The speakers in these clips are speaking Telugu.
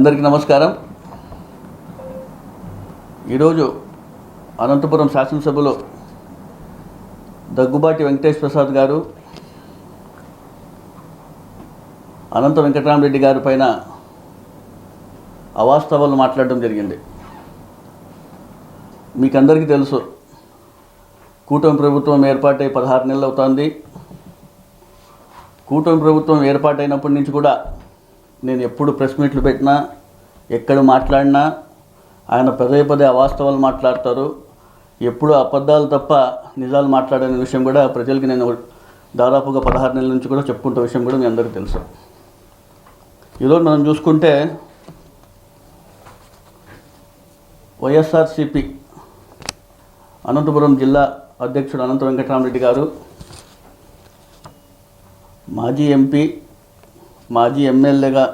అందరికీ నమస్కారం. ఈరోజు అనంతపురం శాసనసభలో దగ్గుబాటి వెంకటేష్ ప్రసాద్ గారు అనంత వెంకటరామరెడ్డి గారి పైన అవాస్తవాలు మాట్లాడడం జరిగింది. మీకు అందరికీ తెలుసు కూటమి ప్రభుత్వం ఏర్పాటై పదహారు నెలలు అవుతోంది కూటమి ప్రభుత్వం ఏర్పాటైనప్పటి నుంచి కూడా నేను ఎప్పుడు ప్రెస్ మీట్లు పెట్టినా ఎక్కడ మాట్లాడినా ఆయన పదే పదే అవాస్తవాలు మాట్లాడతారు. ఎప్పుడు అబద్ధాలు తప్ప నిజాలు మాట్లాడని విషయం కూడా ప్రజలకి నేను దాదాపుగా పదహారు నెలల నుంచి కూడా చెప్పుకుంటే విషయం కూడా మీ అందరికీ తెలుసు. ఈరోజు మనం చూసుకుంటే వైఎస్ఆర్సిపి అనంతపురం జిల్లా అధ్యక్షుడు అనంత వెంకటరామరెడ్డి గారు మాజీ ఎంపీ మాజీ ఎమ్మెల్యేగా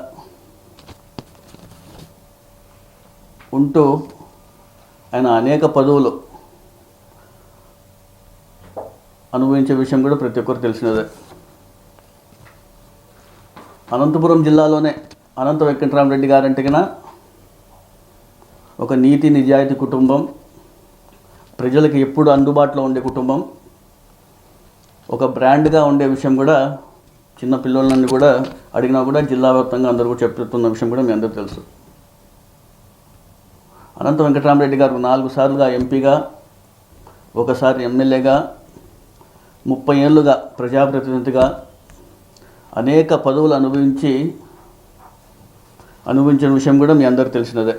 ఉంటూ ఆయన అనేక పదవులు అనుభవించే విషయం కూడా ప్రతి ఒక్కరు తెలిసినదే. అనంతపురం జిల్లాలోనే అనంత వెంకటరామరెడ్డి గారంటే కన్నా ఒక నీతి నిజాయితీ కుటుంబం ప్రజలకు ఎప్పుడు అందుబాటులో ఉండే కుటుంబం ఒక బ్రాండ్గా ఉండే విషయం కూడా చిన్న పిల్లలని కూడా అడిగినా కూడా జిల్లా వ్యాప్తంగా అందరూ కూడా చెప్తున్న విషయం కూడా మీ అందరూ తెలుసు. అనంత వెంకటరామరెడ్డి గారు నాలుగు సార్లుగా ఎంపీగా ఒకసారి ఎమ్మెల్యేగా ముప్పై ఏళ్ళుగా ప్రజాప్రతినిధిగా అనేక పదవులు అనుభవించి అనుభవించిన విషయం కూడా మీ అందరూ తెలిసినదే.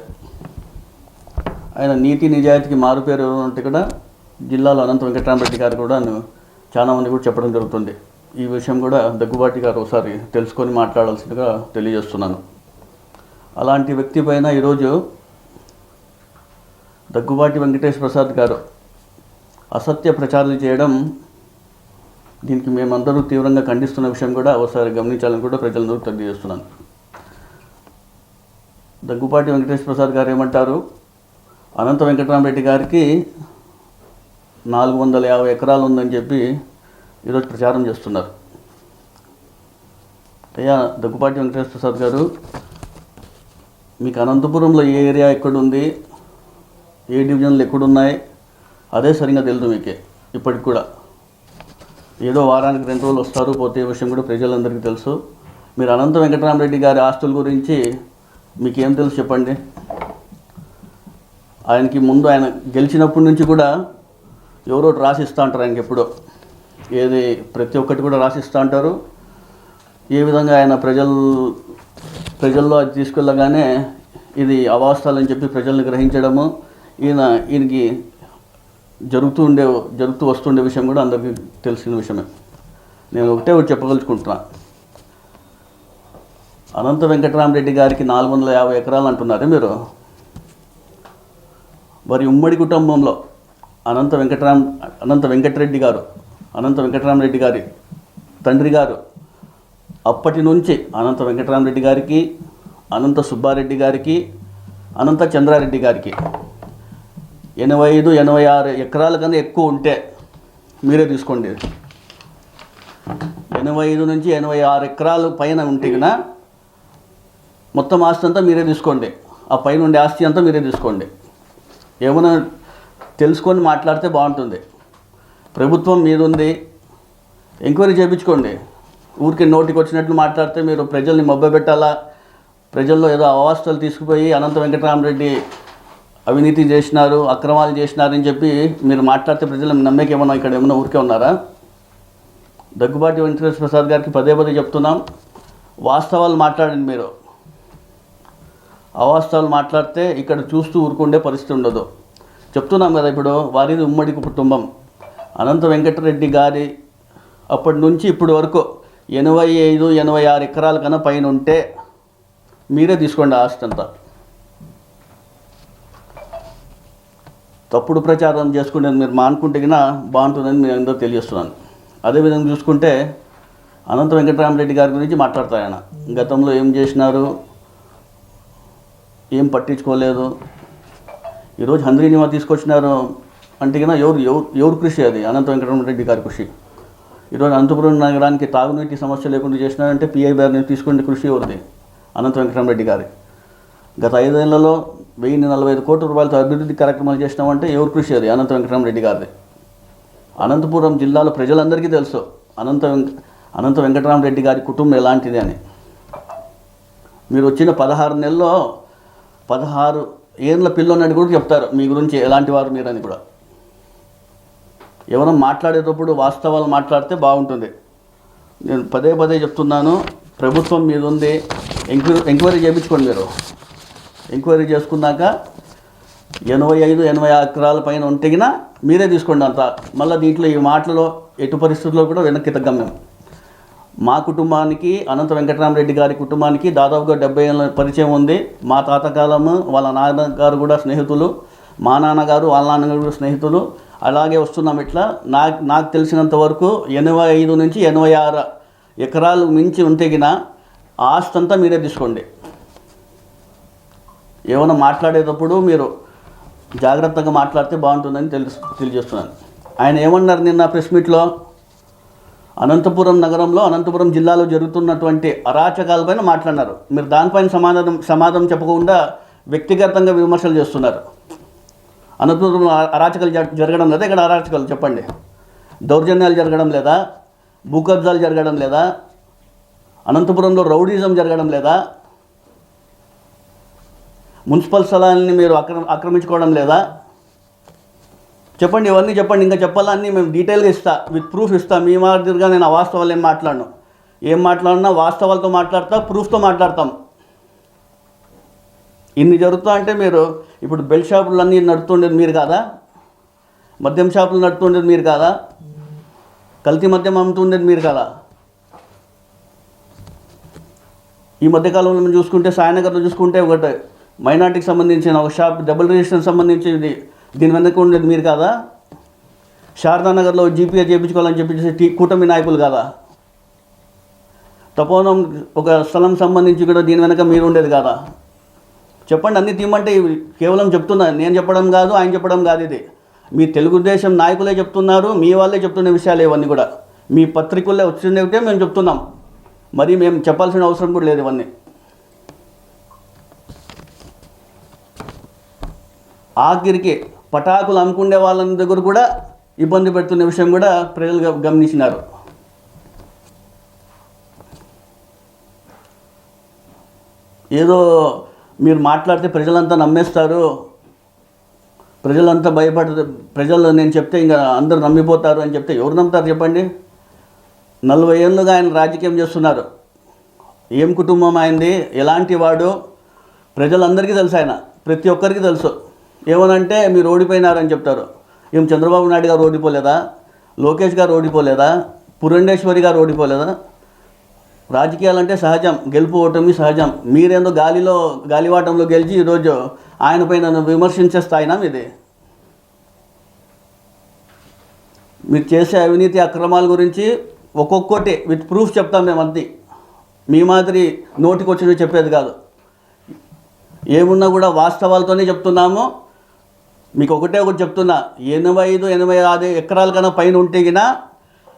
ఆయన నీతి నిజాయితీకి మారుపేరు అంటే కూడా జిల్లాలో అనంత వెంకటరామరెడ్డి గారు కూడా చాలామంది చాలా మంది కూడా చెప్పడం జరుగుతుంది. ఈ విషయం కూడా దగ్గుబాటి గారు ఒకసారి తెలుసుకొని మాట్లాడాల్సిందిగా తెలియజేస్తున్నాను. అలాంటి వ్యక్తి పైన ఈరోజు దగ్గుబాటి వెంకటేష్ ప్రసాద్ గారు అసత్య ప్రచారాలు చేయడం దీనికి మేమందరూ తీవ్రంగా ఖండిస్తున్న విషయం కూడా ఒకసారి గమనించాలని కూడా ప్రజలందరూ తెలియజేస్తున్నాను. దగ్గుపాటి వెంకటేష్ ప్రసాద్ గారు ఏమంటారు? అనంత వెంకటరామరెడ్డి గారికి నాలుగు వందల యాభై ఎకరాలు ఉందని చెప్పి ఈరోజు ప్రచారం చేస్తున్నారు. అయ్యా దగ్గుపాటి వెంకటేశ్వర ప్రసాద్ గారు మీకు అనంతపురంలో ఏ ఏరియా ఎక్కడుంది? ఏ డివిజన్లు ఎక్కడున్నాయి? అదే సరిగ్గా తెలుదు మీకే ఇప్పటికి కూడా. ఏదో వారానికి రెండు రోజులు వస్తారు పోతే ఈ విషయం కూడా ప్రజలందరికీ తెలుసు. మీరు అనంత వెంకటరామరెడ్డి గారి ఆస్తుల గురించి మీకేం తెలుసు చెప్పండి? ఆయనకి ముందు ఆయన గెలిచినప్పటి నుంచి కూడా ఎవరో రాసిస్తూ అంటారు ఆయనకి ఎప్పుడో. ఏది ప్రతి ఒక్కటి కూడా రాసిస్తూ ఉంటారు ఏ విధంగా ఆయన ప్రజలు ప్రజల్లో అది తీసుకెళ్ళగానే ఇది అవాస్తాలని చెప్పి ప్రజల్ని గ్రహించడము ఈయన ఈయనకి జరుగుతూ ఉండే జరుగుతూ వస్తుండే విషయం కూడా అందరికీ తెలిసిన విషయమే. నేను ఒకటే ఒకటి చెప్పదలుచుకుంటున్నా. అనంత వెంకటరామరెడ్డి గారికి నాలుగు వందల యాభై ఎకరాలు అంటున్నారే మీరు? వారి ఉమ్మడి కుటుంబంలో అనంత వెంకటరామ్ అనంత వెంకటరెడ్డి గారు అనంత వెంకటరామరెడ్డి గారి తండ్రి గారు. అప్పటి నుంచి అనంత వెంకటరామరెడ్డి గారికి అనంత సుబ్బారెడ్డి గారికి అనంత చంద్రారెడ్డి గారికి ఎనభై ఐదు ఎనభై ఆరు ఎకరాల కన్నా ఎక్కువ ఉంటే మీరే తీసుకోండి. ఎనభై ఐదు నుంచి ఎనభై ఆరు ఎకరాలు పైన ఉంటే కదా మొత్తం ఆస్తి అంతా మీరే తీసుకోండి. ఆ పైన ఉండే ఆస్తి అంతా మీరే తీసుకోండి. ఏమైనా తెలుసుకొని మాట్లాడితే బాగుంటుంది. ప్రభుత్వం మీదుంది ఎంక్వైరీ చేయించుకోండి. ఊరికి నోటికి వచ్చినట్లు మాట్లాడితే మీరు ప్రజల్ని మభ్యపెట్టాలా? ప్రజల్లో ఏదో అవాస్తలు తీసుకుపోయి అనంత వెంకటరామరెడ్డి అవినీతి చేసినారు అక్రమాలు చేసినారని చెప్పి మీరు మాట్లాడితే ప్రజలు నమ్మేకి ఏమన్నా ఇక్కడ ఏమన్నా ఊరికే ఉన్నారా? దగ్గుబాటి వెంకటేశ్వర ప్రసాద్ గారికి పదే పదే చెప్తున్నాం. వాస్తవాలు మాట్లాడండి మీరు. అవాస్తవాలు మాట్లాడితే ఇక్కడ చూస్తూ ఊరుకుండే పరిస్థితి ఉండదు. చెప్తున్నాం కదా ఇప్పుడు వారిది ఉమ్మడి కుటుంబం. అనంత వెంకటరెడ్డి గారి అప్పటి నుంచి ఇప్పటి వరకు ఎనభై ఐదు ఎనభై ఆరు ఎకరాల కన్నా పైన ఉంటే మీరే తీసుకోండి ఆస్తి అంతా. తప్పుడు ప్రచారం చేసుకునే మీరు మానుకుంటే కన్నా బాగుంటుందని నేను అందరూ తెలియజేస్తున్నాను. అదేవిధంగా చూసుకుంటే అనంత వెంకటరామరెడ్డి గారి గురించి మాట్లాడతారు ఆయన. గతంలో ఏం చేసినారు? ఏం పట్టించుకోలేదు. ఈరోజు హంద్రీనివా తీసుకొచ్చినారు. అంటే ఎవరు ఎవరు ఎవరు కృషి అది? అనంత వెంకటరామరెడ్డి గారి కృషి. ఈరోజు అనంతపురం నగరానికి తాగునీటి సమస్య లేకుండా చేసినారంటే పిఐ గారిని తీసుకునే కృషి ఎవరిది అనంత వెంకటరామరెడ్డి గారి. గత ఐదేళ్ళలో వెయ్యి నలభై ఐదు కోట్ల రూపాయలతో అభివృద్ధి కార్యక్రమాలు చేసినామంటే ఎవరు కృషి అది? అనంత వెంకటరామరెడ్డి గారిది. అనంతపురం జిల్లాలో ప్రజలందరికీ తెలుసు అనంత వెంక అనంత వెంకటరామరెడ్డి గారి కుటుంబం ఎలాంటిది అని. మీరు వచ్చిన పదహారు నెలల్లో పదహారు ఏళ్ళ పిల్లన్నట్టు కూడా చెప్తారు మీ గురించి ఎలాంటి వారు మీరని కూడా. ఎవరైనా మాట్లాడేటప్పుడు వాస్తవాలు మాట్లాడితే బాగుంటుంది. నేను పదే పదే చెప్తున్నాను ప్రభుత్వం మీద ఉంది. ఎంక్వైరీ ఎంక్వైరీ చేయించుకోండి మీరు. ఎంక్వైరీ చేసుకున్నాక ఎనభై ఐదు ఎనభై ఎకరాల పైన ఉంటేగిన మీరే తీసుకోండి అంత. మళ్ళీ దీంట్లో ఈ మాటలో ఎటు పరిస్థితుల్లో కూడా వెనక్కి తగ్గం. మేము మా కుటుంబానికి అనంత వెంకటరామరెడ్డి గారి కుటుంబానికి దాదాపుగా డెబ్బై ఏళ్ళ పరిచయం ఉంది. మా తాతకాలము వాళ్ళ నాన్నగారు కూడా స్నేహితులు. మా నాన్నగారు వాళ్ళ నాన్నగారు కూడా స్నేహితులు. అలాగే వస్తున్నాం ఇట్లా. నాకు నాకు తెలిసినంత వరకు ఎనభై ఐదు నుంచి ఎనభై ఆరు ఎకరాలు మించి ఉంటేగిన ఆస్తి అంతా మీరే తీసుకోండి. ఏమైనా మాట్లాడేటప్పుడు మీరు జాగ్రత్తగా మాట్లాడితే బాగుంటుందని తెలుసు తెలియజేస్తున్నాను. ఆయన ఏమన్నారు నిన్న ప్రెస్ మీట్లో? అనంతపురం నగరంలో అనంతపురం జిల్లాలో జరుగుతున్నటువంటి అరాచకాలపైన మాట్లాడినారు. మీరు దానిపైన సమాధానం సమాధానం చెప్పకుండా వ్యక్తిగతంగా విమర్శలు చేస్తున్నారు. అనంతపురంలో అరాచకాలు జ- జరగడం లేదా? ఇక్కడ అరాచకాలు చెప్పండి. దౌర్జన్యాలు జరగడం లేదా? భూ కబ్జాలు జరగడం లేదా? అనంతపురంలో రౌడీజం జరగడం లేదా? మున్సిపల్ స్థలాన్ని మీరు ఆక్రమ ఆక్రమించుకోవడం లేదా? చెప్పండి ఇవన్నీ చెప్పండి. ఇంకా చెప్పాలన్నీ మేము డీటెయిల్గా ఇస్తా. విత్ ప్రూఫ్ ఇస్తా. మీ మాదిరిగా నేను ఆ వాస్తవాలు ఏం మాట్లాడను. ఏం మాట్లాడినా? వాస్తవాలతో మాట్లాడతా ప్రూఫ్తో మాట్లాడతాం. ఇన్ని జరుగుతా అంటే మీరు ఇప్పుడు బెల్ట్ షాపులు అన్నీ నడుతుండేది మీరు కాదా? మద్యం షాపులు నడుతుండేది మీరు కాదా? కల్తీ మద్యం అమ్ముతుండేది మీరు కదా? ఈ మధ్యకాలంలో మనం చూసుకుంటే సాయనగర్లో చూసుకుంటే ఒకటి మైనార్టీకి సంబంధించిన ఒక షాప్ డబుల్ రిజిస్ట్రేషన్ సంబంధించింది దీని వెనక ఉండేది మీరు కాదా? శారదానగర్లో జీపీఏ చేయించుకోవాలని చెప్పేసి టీ కూటమి నాయకులు కాదా? తపోనం ఒక స్థలం సంబంధించి కూడా దీని వెనక మీరు ఉండేది కాదా? చెప్పండి అన్ని తీయమంటే కేవలం చెప్తున్నా నేను చెప్పడం కాదు ఆయన చెప్పడం కాదు ఇది. మీ తెలుగుదేశం నాయకులే చెప్తున్నారు మీ వాళ్ళే చెప్తున్న విషయాలు ఇవన్నీ కూడా. మీ పత్రికల్లో వచ్చిండే మేము చెప్తున్నాం. మరి మేము చెప్పాల్సిన అవసరం కూడా లేదు ఇవన్నీ. ఆఖరికి పటాకులు అమ్ముకునే వాళ్ళ దగ్గర కూడా ఇబ్బంది పెడుతున్న విషయం కూడా ప్రజలు గమనించినారు. ఏదో మీరు మాట్లాడితే ప్రజలంతా నమ్మేస్తారు. ప్రజలంతా భయపడ ప్రజలు నేను చెప్తే ఇంకా అందరు నమ్మిపోతారు అని చెప్తే ఎవరు నమ్ముతారు చెప్పండి? నలభై ఏళ్ళుగా ఆయన రాజకీయం చేస్తున్నారు. ఏం కుటుంబం ఆయనది? ఎలాంటి వాడు? ప్రజలందరికీ తెలుసు ఆయన. ప్రతి ఒక్కరికి తెలుసు. ఏమనంటే మీరు ఓడిపోయినారని చెప్తారు. ఏం చంద్రబాబు నాయుడు గారు ఓడిపోలేదా? లోకేష్ గారు ఓడిపోలేదా? పురంధేశ్వరి గారు ఓడిపోలేదా? రాజకీయాలంటే సహజం గెలుపు ఓటమి సహజం. మీరేందో గాలిలో గాలివాటంలో గెలిచి ఈరోజు ఆయన నన్ను విమర్శించే స్థాయినా మీది. మీరు చేసే అవినీతి అక్రమాల గురించి ఒక్కొక్కటి విత్ ప్రూఫ్ చెప్తాం మేము అంతే. మీ మాదిరి నోటికి వచ్చినవి చెప్పేది కాదు. ఏమున్నా కూడా వాస్తవాలతోనే చెప్తున్నాము. మీకు ఒకటే ఒకటి చెప్తున్నా. ఎనభై ఐదు ఎనభై ఆరు ఎకరాల కన్నా పైన ఉంటే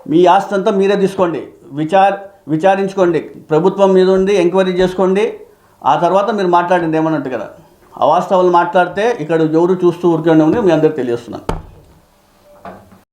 మీ ఆస్తి అంతా మీరే తీసుకోండి. విచార్ విచారించుకోండి. ప్రభుత్వం మీద ఉండి ఎంక్వైరీ చేసుకోండి. ఆ తర్వాత మీరు మాట్లాడింది ఏమన్నట్టు కదా అవాస్తవాలు మాట్లాడితే ఇక్కడ ఎవరు చూస్తూ ఊరికే ఉండి మీ అందరికి తెలియస్తున్నాను